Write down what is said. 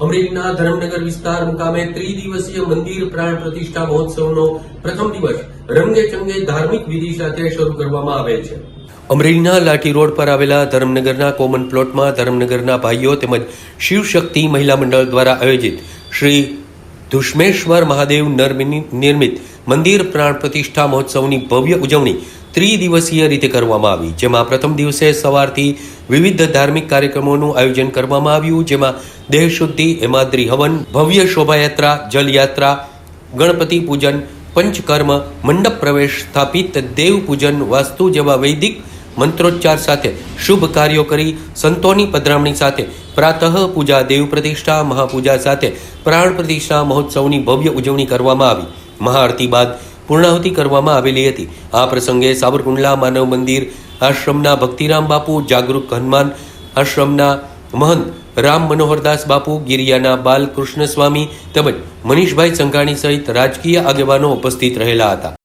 અમરેલીના ધરમનગર વિસ્તાર મુકામે ત્રિદિવસીય મંદિર પ્રાણ પ્રતિષ્ઠા મહોત્સવનો પ્રથમ દિવસ રંગે ચંગે ધાર્મિક વિધિ સાથે શરૂ કરવામાં આવે છે. અમરેલીના લાઠી રોડ પર આવેલા ધરમનગરના કોમન પ્લોટમાં ધરમનગરના ભાઈઓ તેમજ શિવશક્તિ મહિલા મંડળ દ્વારા આયોજિત શ્રી ધુષ્મેશ્વર મહાદેવ નિર્મિત મંદિર પ્રાણ પ્રતિષ્ઠા મહોત્સવની ભવ્ય ઉજવણી ત્રિદિવસીય રીતે કરવામાં આવી, જેમાં પ્રથમ દિવસે સવારથી વિવિધ ધાર્મિક કાર્યક્રમોનું આયોજન કરવામાં આવ્યું, જેમાં દેહશુદ્ધિ હેમાદ્રી હવન, ભવ્ય શોભાયાત્રા, જલયાત્રા, ગણપતિ પૂજન, પંચકર્મ, મંડપ પ્રવેશ સ્થાપિત, દેવ પૂજન, વાસ્તુ જેવા વૈદિક મંત્રોચ્ચાર સાથે શુભ કાર્યો કરી, સંતોની પધરામણી સાથે પ્રાતઃ પૂજા, દેવ પ્રતિષ્ઠા, મહાપૂજા સાથે પ્રાણ પ્રતિષ્ઠા મહોત્સવની ભવ્ય ઉજવણી કરવામાં આવી. મહાઆરતી બાદ પૂર્ણાહુતિ કરવામાં આવેલી હતી. આ પ્રસંગે સાબરકુંડલા માનવ મંદિર આશ્રમના ભક્તિરામ બાપુ, જાગૃત હનુમાન આશ્રમના મહંત રામ મનોહરદાસ બાપુ, ગિરિયાના બાલકૃષ્ણ સ્વામી તેમજ મનીષભાઈ સંઘાણી સહિત રાજકીય આગેવાનો ઉપસ્થિત રહેલા હતા.